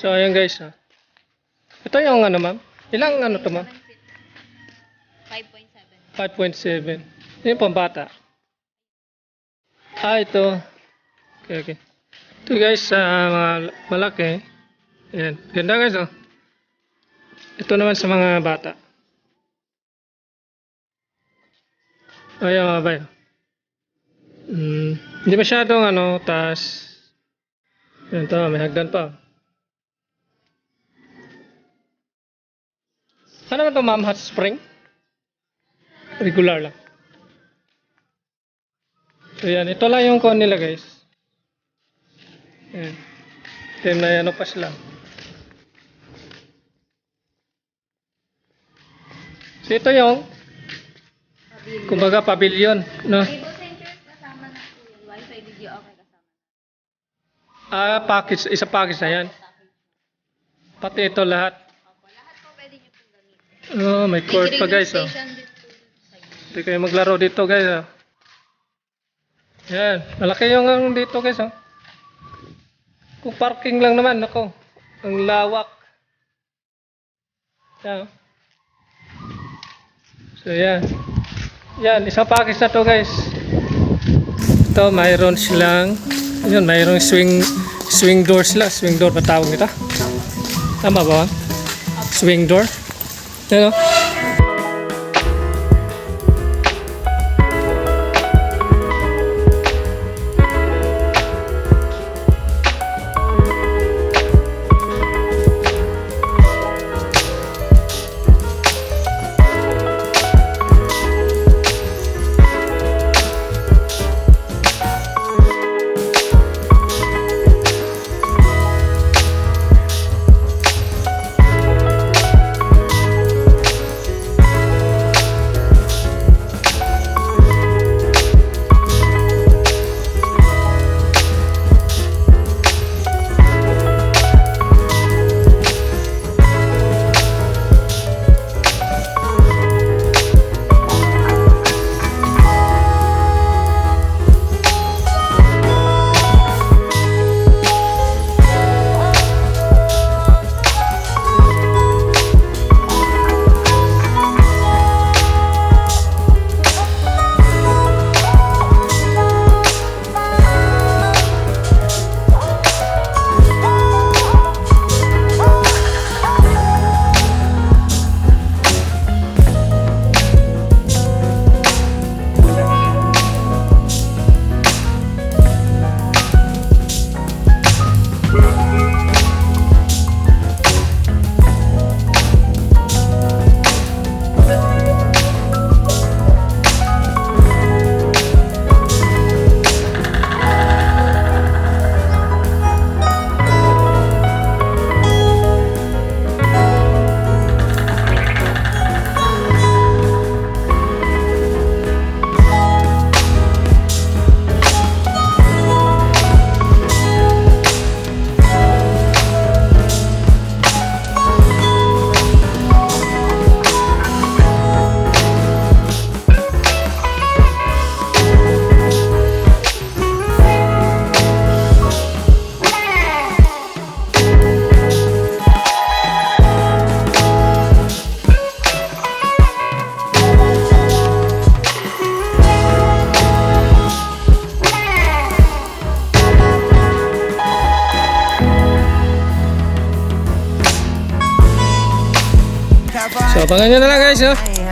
So, ayan guys. ah. Ito yung ano ma'am. Ilang ano to ma'am? 5.7. 5.7. Yung pambata. Ah, ito. Okay, okay. Ito guys, sa mga malaki. Ayan. Ganda guys, oh. Ito naman sa mga bata. Ayan mga bay. Mm, hindi masyadong ano, taas. Ayan, tama, may hagdan pa. Ano naman ito ma'am, hot spring? Regular lang. So yan, ito lang yung kon nila guys. Yan. Then may ano pa sila. So ito yung, kumbaga pavilion, no? Na. Ah, package, isa package na yan. Pati ito lahat Oh, may court pa guys, oh. Hindi kayo maglaro dito guys, oh. Yan, malaki yung ano dito guys, oh. Kung parking lang naman, ako. Ang lawak. Yan. oh. So yan. Yan, isang package na to guys. Ito, mayroon silang, yun, mayroong swing, swing door sila. Swing door ba tawag nito? Tama ba? Swing door. Yan, oh. So, pag na lang guys, oh. no?